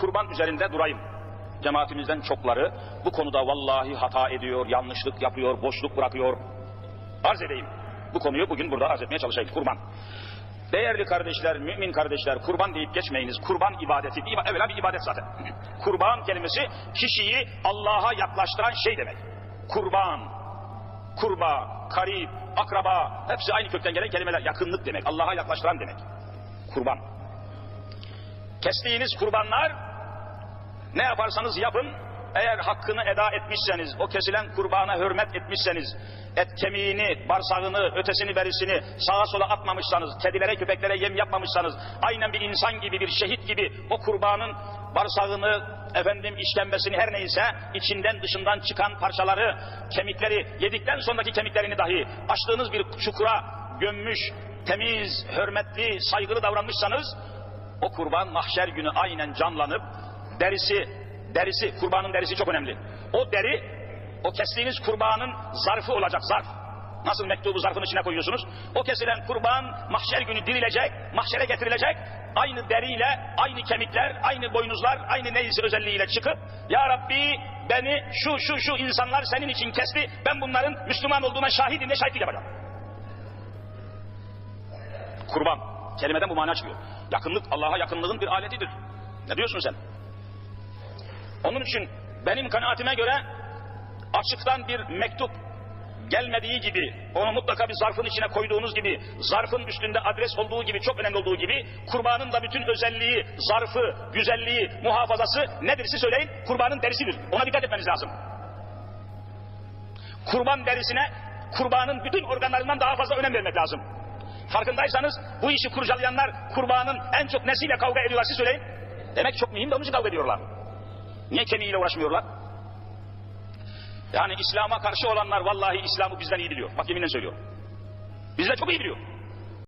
kurban üzerinde durayım. Cemaatimizden çokları bu konuda vallahi hata ediyor, yanlışlık yapıyor, boşluk bırakıyor. Arz edeyim. Bu konuyu bugün burada arz etmeye çalışayım. Kurban. Değerli kardeşler, mümin kardeşler, kurban deyip geçmeyiniz. Kurban ibadeti, bir, evvela bir ibadet zaten. Kurban kelimesi kişiyi Allah'a yaklaştıran şey demek. Kurban, kurba, karib, akraba, hepsi aynı kökten gelen kelimeler. Yakınlık demek, Allah'a yaklaştıran demek. Kurban. Kestiğiniz kurbanlar ne yaparsanız yapın, eğer hakkını eda etmişseniz, o kesilen kurbana hürmet etmişseniz, et kemiğini, bağırsağını, ötesini, berisini sağa sola atmamışsanız, kedilere, köpeklere yem yapmamışsanız, aynen bir insan gibi, bir şehit gibi o kurbanın bağırsağını, efendim işkembesini her neyse, içinden dışından çıkan parçaları, kemikleri, yedikten sonraki kemiklerini dahi açtığınız bir çukura gömmüş, temiz, hürmetli, saygılı davranmışsanız, o kurban mahşer günü aynen canlanıp derisi, derisi, kurbanın derisi çok önemli. O deri, o kestiğiniz kurbanın zarfı olacak, zarf. Nasıl mektubu zarfın içine koyuyorsunuz? O kesilen kurban mahşer günü dirilecek, mahşere getirilecek. Aynı deriyle, aynı kemikler, aynı boynuzlar, aynı neyse özelliğiyle çıkıp Ya Rabbi beni şu şu şu insanlar senin için kesti. Ben bunların Müslüman olduğuna şahidim de şahitlik yapacağım. Kurban. Kelimeden bu mana çıkıyor. Yakınlık Allah'a yakınlığın bir aletidir. Ne diyorsun sen? Onun için benim kanaatime göre açıktan bir mektup gelmediği gibi, onu mutlaka bir zarfın içine koyduğunuz gibi, zarfın üstünde adres olduğu gibi, çok önemli olduğu gibi, kurbanın da bütün özelliği, zarfı, güzelliği, muhafazası nedir siz söyleyin? Kurbanın derisidir. Ona dikkat etmeniz lazım. Kurban derisine, kurbanın bütün organlarından daha fazla önem vermek lazım. Farkındaysanız bu işi kurcalayanlar kurbanın en çok nesiyle kavga ediyorlar siz söyleyin. Demek çok mühim de onun için kavga ediyorlar. Niye kemiğiyle uğraşmıyorlar? Yani İslam'a karşı olanlar vallahi İslam'ı bizden iyi biliyor. Bak yeminle söylüyorum. Bizden çok iyi biliyor.